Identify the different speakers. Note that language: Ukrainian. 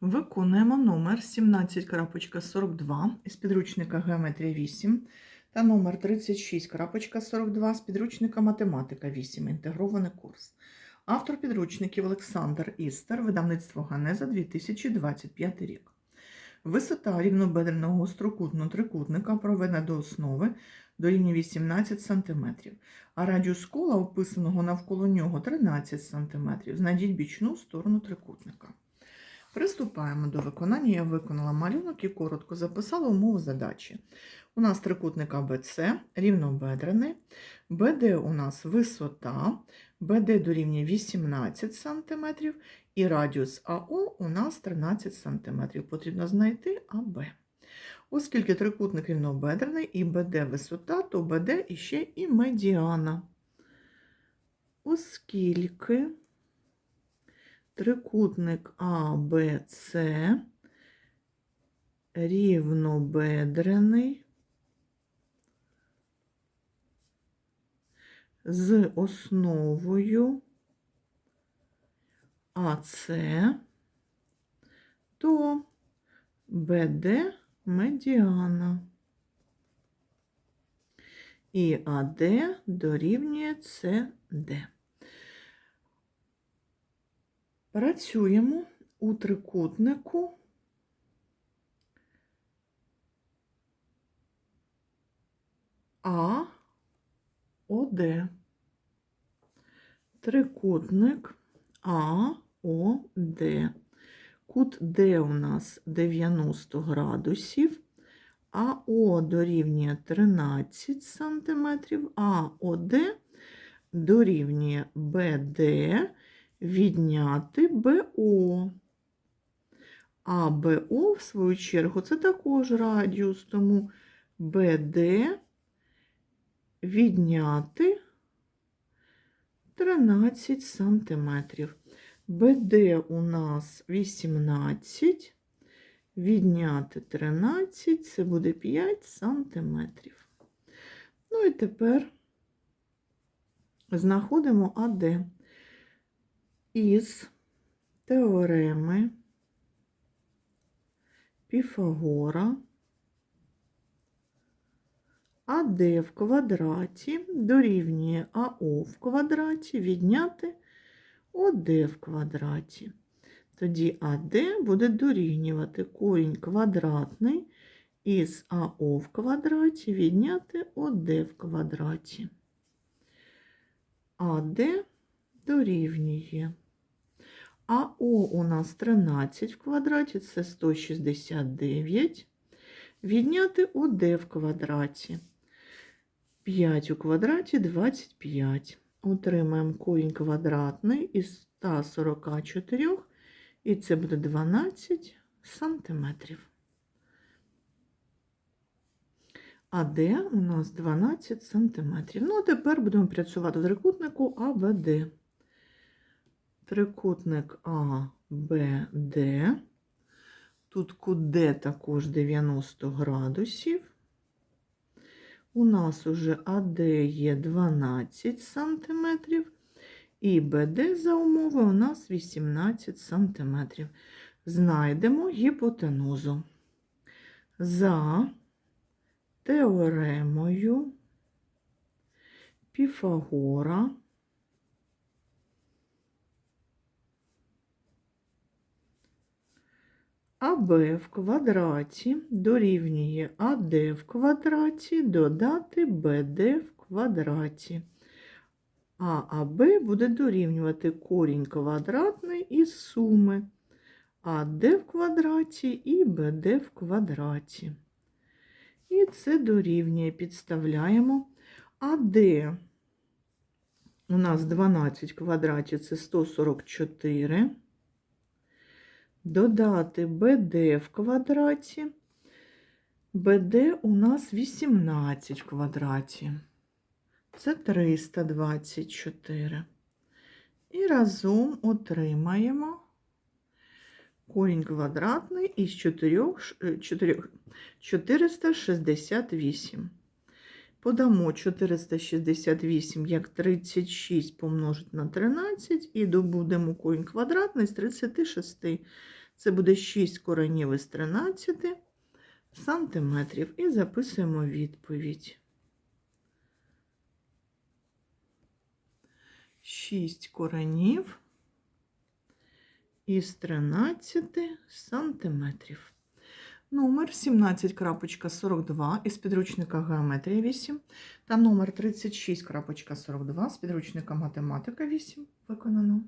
Speaker 1: Виконуємо номер 17.42 із підручника Геометрія 8 та номер 36.42 з підручника Математика 8. Інтегрований курс. Автор підручників Олександр Істер, видавництво Ганеза 2025 рік. Висота рівнобедреного гострокутного трикутника проведена до основи до рівня 18 см, а радіус кола, описаного навколо нього, 13 см. Знайдіть бічну сторону трикутника. Приступаємо до виконання. Я виконала малюнок і коротко записала умову задачі. У нас трикутник АБЦ рівнобедрений, БД у нас висота, БД дорівнює 18 см і радіус АО у нас 13 см. Потрібно знайти АБ. Оскільки трикутник рівнобедрений і БД висота, то БД іще і медіана. Оскільки трикутник АБЦ рівнобедрений з основою АЦ, то БД медіана. І АД дорівнює СД. Працюємо у трикутнику АОД. Трикутник АОД. Кут Д у нас 90 градусів, АО дорівнює 13 см, АОД дорівнює БД відняти БО. А БО, в свою чергу, це також радіус, тому БД відняти 13 сантиметрів. БД у нас 18, відняти 13, це буде 5 сантиметрів. Ну і тепер знаходимо АД із теореми Піфагора АД в квадраті дорівнює АО в квадраті відняти ОД в квадраті. Тоді АД буде дорівнювати корінь квадратний із АО в квадраті відняти ОД в квадраті. АД дорівнює. АО у нас 13 в квадраті, це 169. Відняти ОД в квадраті. 5 у квадраті 25. Отримаємо корінь квадратний із 144, і це буде 12 сантиметрів. А Д у нас 12 сантиметрів. Ну, а тепер будемо працювати в трикутнику АБД. Трикутник. Тут кут Д також 90 градусів. У нас уже АД є 12 сантиметрів, і БД за умови у нас 18 сантиметрів. Знайдемо гіпотенузу. За теоремою Піфагора АБ в квадраті дорівнює АД в квадраті додати БД в квадраті. А АБ буде дорівнювати корінь квадратний із суми АД в квадраті і БД в квадраті. І це дорівнює, підставляємо АД. У нас 12 квадратів це 144 додати БД в квадраті. БД у нас 18 в квадраті. Це 324. І разом отримаємо корінь квадратний із 4, 4, 468. Подамо 468 як 36 помножити на 13 і добудемо корінь квадратний з 36. Це буде 6 коренів із 13 сантиметрів. І записуємо відповідь. 6 коренів із 13 сантиметрів. Номер 17.42 із підручника Геометрія 8 та номер 36.42 з підручника Математика 8 виконано.